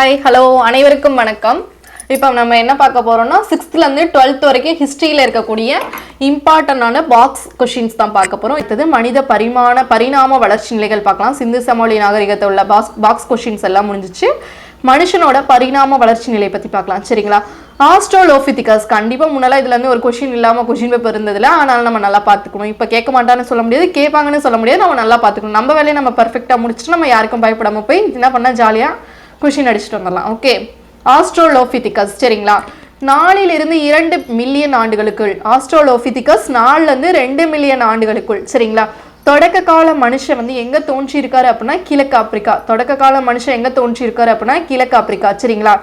Hi hello அனைவருக்கும் வணக்கம். இப்போ நம்ம என்ன பார்க்க போகிறோம்னா சிக்ஸ்த்துலேருந்து டுவெல்த் வரைக்கும் ஹிஸ்ட்ரியில் இருக்கக்கூடிய இம்பார்ட்டண்டான பாக்ஸ் கொஷின்ஸ் தான் பார்க்க போகிறோம் அடுத்தது மனித பரிமாண பரிணாம வளர்ச்சி நிலைகள் பார்க்கலாம். சிந்து சமவெளி நாகரிகத்தில் உள்ள பாக்ஸ் பாக்ஸ் கொஷின்ஸ் எல்லாம் முடிஞ்சிச்சு. மனுஷனோட பரிணாம வளர்ச்சி நிலையை பற்றி பார்க்கலாம். சரிங்களா? ஆஸ்ட்ரோலோபித்திகஸ் கண்டிப்பாக முன்னெல்லாம் இதில் வந்து ஒரு கொஷின் இல்லாமல் கொஷின் பேப்பர் இருந்ததில்ல ஆனால் நம்ம நல்லா பார்த்துக்கணும். இப்போ கேட்க மாட்டான்னு சொல்ல முடியாது கேட்பாங்கன்னு சொல்ல முடியாது நம்ம நல்லா பார்த்துக்கணும். நம்ம வேலையை நம்ம பர்ஃபெக்டாக முடிச்சுட்டு நம்ம யாருக்கும் பயப்படாம போய் என்ன பண்ணால் ஜாலியாக கொஷின் அடிச்சுட்டு வந்துடலாம். ஓகே ஆஸ்ட்ரோலோபிதிகஸ் சரிங்களா? நாலிலிருந்து இரண்டு மில்லியன் ஆண்டுகளுக்குள் ஆஸ்ட்ரோலோபிதிகஸ் நாலுலேருந்து ரெண்டு மில்லியன் ஆண்டுகளுக்குள் சரிங்களா? தொடக்க கால மனுஷன் வந்து எங்கே தோன்றியிருக்காரு அப்படின்னா கிழக்கு ஆப்பிரிக்கா. தொடக்க கால மனுஷன் எங்கே தோன்றியிருக்காரு அப்படின்னா கிழக்கு ஆப்பிரிக்கா சரிங்களா?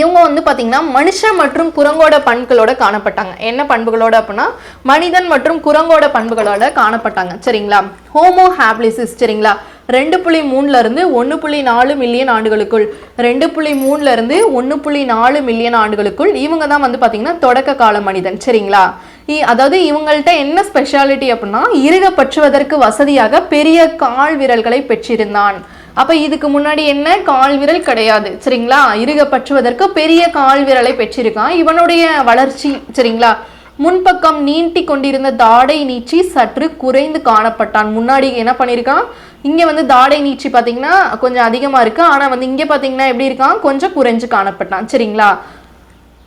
இவங்க வந்து பார்த்திங்கன்னா மனுஷன் மற்றும் குரங்கோட பண்புகளோட காணப்பட்டாங்க. என்ன பண்புகளோட அப்படின்னா மனிதன் மற்றும் குரங்கோட பண்புகளோட காணப்பட்டாங்க சரிங்களா? ஹோமோ ஹாப்லிசிஸ் சரிங்களா? ரெண்டு புள்ளி மூணுல இருந்து ஒன்று புள்ளி நாலு மில்லியன் ஆண்டுகளுக்குள். ரெண்டு புள்ளி மூணுல இருந்து ஒன்று புள்ளி நாலு மில்லியன் ஆண்டுகளுக்குள். இவங்க தான் வந்து பாத்தீங்கன்னா தொடக்க கால மனிதன். சரிங்களா? இ- அதாவது இவங்கள்ட்ட என்ன ஸ்பெஷாலிட்டி அப்படின்னா இருக பற்றுவதற்கு வசதியாக பெரிய கால் விரல்களை பெற்றிருந்தான். அப்ப இதுக்கு முன்னாடி என்ன? கால் விரல் கிடையாது. சரிங்களா? இறுக பற்றுவதற்கு பெரிய கால் விரலை பெற்றிருக்கான். இவனுடைய வளர்ச்சி சரிங்களா? முன்பக்கம் நீட்டி கொண்டிருந்த தாடை நீச்சி சற்று குறைந்து காணப்பட்டான். முன்னாடி என்ன பண்ணியிருக்கான் இங்கே வந்து தாடை நீச்சி பார்த்தீங்கன்னா கொஞ்சம் அதிகமாக இருக்குது ஆனால் வந்து இங்கே பார்த்தீங்கன்னா எப்படி இருக்கான்? கொஞ்சம் குறைஞ்சு காணப்பட்டான். சரிங்களா?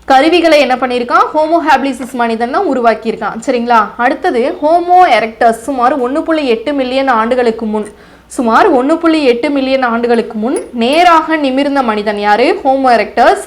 கருவிகளை என்ன பண்ணியிருக்கான் ஹோமோ ஹாப்லிசிஸ் மனிதன் தான் உருவாக்கியிருக்கான். சரிங்களா? அடுத்தது ஹோமோ எரெக்டஸ் சுமார் ஒன்று புள்ளி எட்டு மில்லியன் ஆண்டுகளுக்கு முன் சுமார் ஒன்று புள்ளி எட்டு மில்லியன் ஆண்டுகளுக்கு முன் நேராக நிமிர்ந்த மனிதன் யாரு? ஹோமோ எரக்டர்ஸ்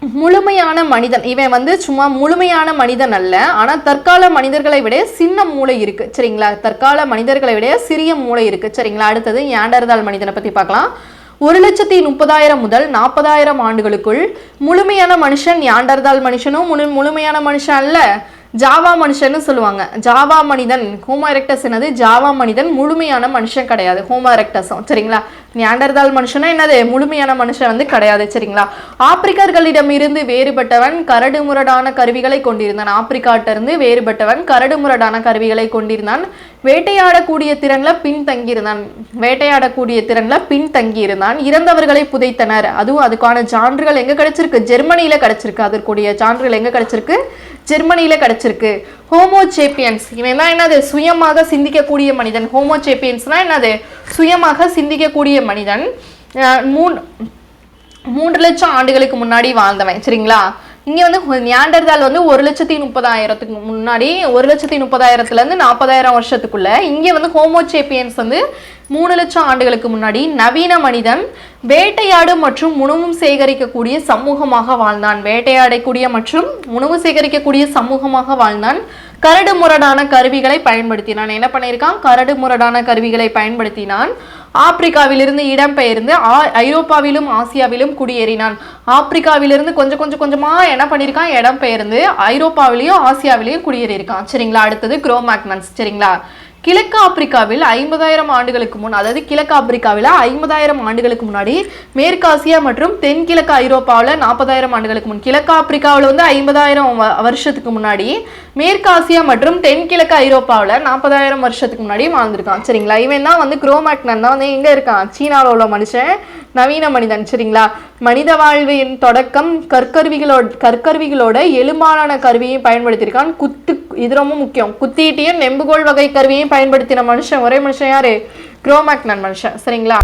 முழுமையான மனிதன். இவன் வந்து சும்மா முழுமையான மனிதன் அல்ல. ஆனால் தற்கால மனிதர்களை விட சின்ன மூளை இருக்கு. சரிங்களா? தற்கால மனிதர்களை விட சிறிய மூளை இருக்கு. சரிங்களா? அடுத்தது ஏண்டர்தால் மனிதனை பத்தி பார்க்கலாம். ஒரு லட்சத்தி முப்பதாயிரம் முதல் நாற்பதாயிரம் ஆண்டுகளுக்குள் முழுமையான மனுஷன் யாண்டர்தால் மனுஷனும் முழு முழுமையான மனுஷன் அல்ல. ஜாவா மனுஷன்னு சொல்லுவாங்க. ஜாவா மனிதன் ஹோமோ எரெக்டஸ் என்னது? ஜாவா மனிதன் முழுமையான மனுஷன் கிடையாது. ஹோமோ எரெக்டஸும் சரிங்களா? நியாண்டர்தால் மனுஷனா என்னது? முழுமையான மனுஷன் வந்து கிடையாது சரிங்களா? ஆப்பிரிக்கர்களிடம் இருந்து வேறுபட்டவன் கரடு முரடான கருவிகளை கொண்டிருந்தான். ஆப்பிரிக்காட்டிருந்து வேறுபட்டவன் கரடு முரடான கருவிகளை கொண்டிருந்தான். வேட்டையாடக்கூடிய திறன்ல பின்தங்கியிருந்தான் வேட்டையாடக்கூடிய திறன்ல பின்தங்கியிருந்தான் இறந்தவர்களை புதைத்தனர். அதுவும் அதுக்கான சான்றுகள் எங்க கிடைச்சிருக்கு? ஜெர்மனியில கிடைச்சிருக்கு. அதற்குரிய சான்றுகள் எங்க கிடைச்சிருக்கு? ஜெர்மனியில கிடைச்சிருக்கு. ஹோமோசேப்பியன்ஸ் இவன் தான் என்னது? சுயமாக சிந்திக்கக்கூடிய மனிதன். ஹோமோசேப்பியன்ஸ்னா என்னது? சுயமாக சிந்திக்கக்கூடிய மனிதன். மூன் மூன்று லட்சம் ஆண்டுகளுக்கு முன்னாடி வாழ்ந்தவன். சரிங்களா? இங்கே வந்து நியாண்டர்தால் வந்து ஒரு லட்சத்தி முப்பதாயிரத்துக்கு முன்னாடி ஒரு லட்சத்தி முப்பதாயிரத்துலேருந்து நாற்பதாயிரம் வருஷத்துக்குள்ளே இங்கே வந்து ஹோமோசேப்பியன்ஸ் வந்து மூணு லட்சம் ஆண்டுகளுக்கு முன்னாடி நவீன மனிதன் வேட்டையாடு மற்றும் உணவும் சேகரிக்கக்கூடிய சமூகமாக வாழ்ந்தான். வேட்டையாடக்கூடிய மற்றும் உணவு சேகரிக்கக்கூடிய சமூகமாக வாழ்ந்தான். கரடு முரடான கருவிகளை பயன்படுத்தினான். என்ன பண்ணியிருக்கான்? கரடு முரடான கருவிகளை பயன்படுத்தினான். ஆப்பிரிக்காவிலிருந்து இடம்பெயர்ந்து ஆ- ஐரோப்பாவிலும் ஆசியாவிலும் குடியேறினான். ஆப்பிரிக்காவிலிருந்து கொஞ்சம் கொஞ்சம் கொஞ்சமாக என்ன பண்ணியிருக்கான்? இடம்பெயர்ந்து ஐரோப்பாவிலையும் ஆசியாவிலையும் குடியேறியிருக்கான். சரிங்களா? அடுத்தது குரோமேக்னன்ஸ் சரிங்களா? கிழக்கு ஆப்பிரிக்காவில் ஐம்பதாயிரம் ஆண்டுகளுக்கு முன் அதாவது கிழக்கு ஆப்பிரிக்காவில் ஐம்பதாயிரம் ஆண்டுகளுக்கு முன்னாடி மேற்காசியா மற்றும் தென்கிழக்கு ஐரோப்பாவில் நாற்பதாயிரம் ஆண்டுகளுக்கு முன் கிழக்கு ஆப்பிரிக்காவில் வந்து ஐம்பதாயிரம் வருஷத்துக்கு முன்னாடி மேற்காசியா மற்றும் தென்கிழக்கு ஐரோப்பாவில் நாற்பதாயிரம் வருஷத்துக்கு முன்னாடி வாழ்ந்திருக்கான். சரிங்களா? இவன் தான் வந்து குரோமேக்னன் தான் வந்து எங்கே இருக்கான். சீனாவில் உள்ள மனுஷன். நவீன மனிதன் சரிங்களா? மனித வாழ்வின் தொடக்கம் கற்கருவிகளோட கற்கருவிகளோட எலும்பாலான கருவியையும் பயன்படுத்தியிருக்கான். குத்து இது ரொம்ப முக்கியம். குத்தீட்டியும் நெம்புகோல் வகை கருவியையும் பயன்படுத்தின மனுஷன் ஒரே மனுஷன் யாரு? குரோமேக்னன் மனுஷன் சரிங்களா?